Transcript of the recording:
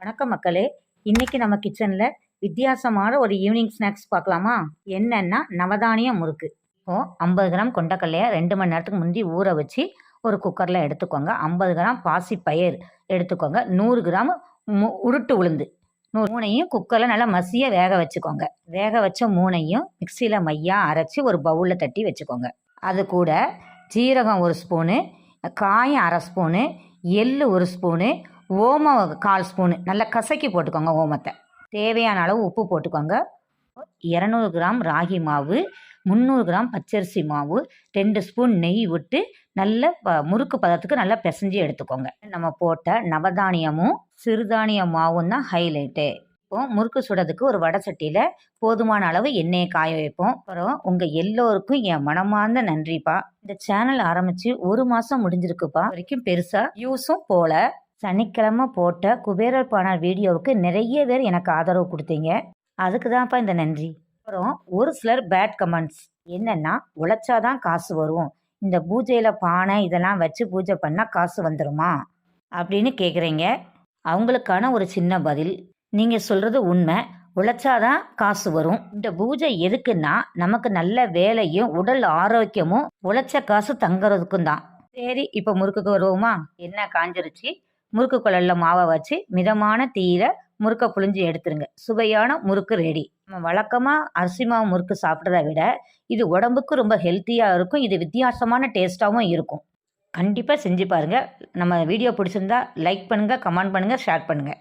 வணக்கம் மக்களே. இன்னைக்கு நம்ம கிச்சனில் வித்தியாசமான ஒரு ஈவினிங் ஸ்நாக்ஸ் பார்க்கலாமா? என்னன்னா நவதானிய முறுக்கு. இப்போ ஐம்பது கிராம் கொண்டக்கல்லையை ரெண்டு மணி நேரத்துக்கு முந்தி ஊற வச்சு ஒரு குக்கரில் எடுத்துக்கோங்க. ஐம்பது கிராம் பாசி பயிர் எடுத்துக்கோங்க. நூறு கிராம் மு உருட்டு உளுந்து. நூறு மூணையும் குக்கரில் நல்லா மசியாக வேக வச்சுக்கோங்க. வேக வச்ச மூணையும் மிக்சியில் மையாக அரைச்சி ஒரு பவுலில் தட்டி வச்சுக்கோங்க. அது கூட ஜீரகம் ஒரு ஸ்பூனு காயம் அரை ஸ்பூனு எள்ளு ஒரு ஸ்பூனு ஓமம் கால் ஸ்பூனு. நல்லா கசக்கி போட்டுக்கோங்க ஓமத்தை. தேவையான அளவு உப்பு போட்டுக்கோங்க. இரநூறு கிராம் ராகி மாவு முந்நூறு கிராம் பச்சரிசி மாவு ரெண்டு ஸ்பூன் நெய் விட்டு நல்ல ப- முறுக்கு பதத்துக்கு நல்லா பிசைஞ்சு எடுத்துக்கோங்க. நம்ம போட்ட நவதானியமும் சிறுதானிய மாவும் தான் ஹைலைட்டு இப்போ முறுக்கு சுடுறதுக்கு ஒரு வடை சட்டியில் போதுமான அளவு எண்ணெயை காய வைப்போம். அப்புறம் உங்கள் எல்லோருக்கும் என் மனமார்ந்த நன்றிப்பா. இந்த சேனல் ஆரம்பித்து ஒரு மாதம் முடிஞ்சிருக்குப்பா. வரைக்கும் பெருசாக யூஸும் போல. சனிக்கிழமை போட்ட குபேரர் பானார் வீடியோவுக்கு நிறைய பேர் எனக்கு ஆதரவு கொடுத்தீங்க. அதுக்கு தான்ப்பா இந்த நன்றி. அப்புறம் ஒரு சிலர் பேட் கமெண்ட்ஸ் என்னன்னா உழைச்சாதான் காசு வரும். இந்த பூஜையில் பானை இதெல்லாம் வச்சு பூஜை பண்ணால் காசு வந்துடுமா அப்படின்னு கேட்குறீங்க அவங்களுக்கான ஒரு சின்ன பதில். நீங்கள் சொல்கிறது உண்மை. உழைச்சாதான் காசு வரும். இந்த பூஜை எதுக்குன்னா நமக்கு நல்ல வேலையும் உடல் ஆரோக்கியமும் உழைச்ச காசு தங்குறதுக்கும் தான். சரி இப்போ முறுக்குக்கு வருவோமா? என்ன காஞ்சிருச்சு? முறுக்கு குழல்ல மாவை வச்சு மிதமான தீயில முறுக்க புழிஞ்சு எடுத்துருங்க. சுவையான முறுக்கு ரெடி வழக்கமாக அரிசி மாவு முறுக்கு சாப்பிட்றத விட இது உடம்புக்கு ரொம்ப ஹெல்த்தியாக இருக்கும். இது வித்தியாசமான டேஸ்ட்டாகவும் இருக்கும். கண்டிப்பாக செஞ்சு பாருங்கள் நம்ம வீடியோ பிடிச்சிருந்தா லைக் பண்ணுங்கள் கமெண்ட் பண்ணுங்கள் ஷேர் பண்ணுங்கள்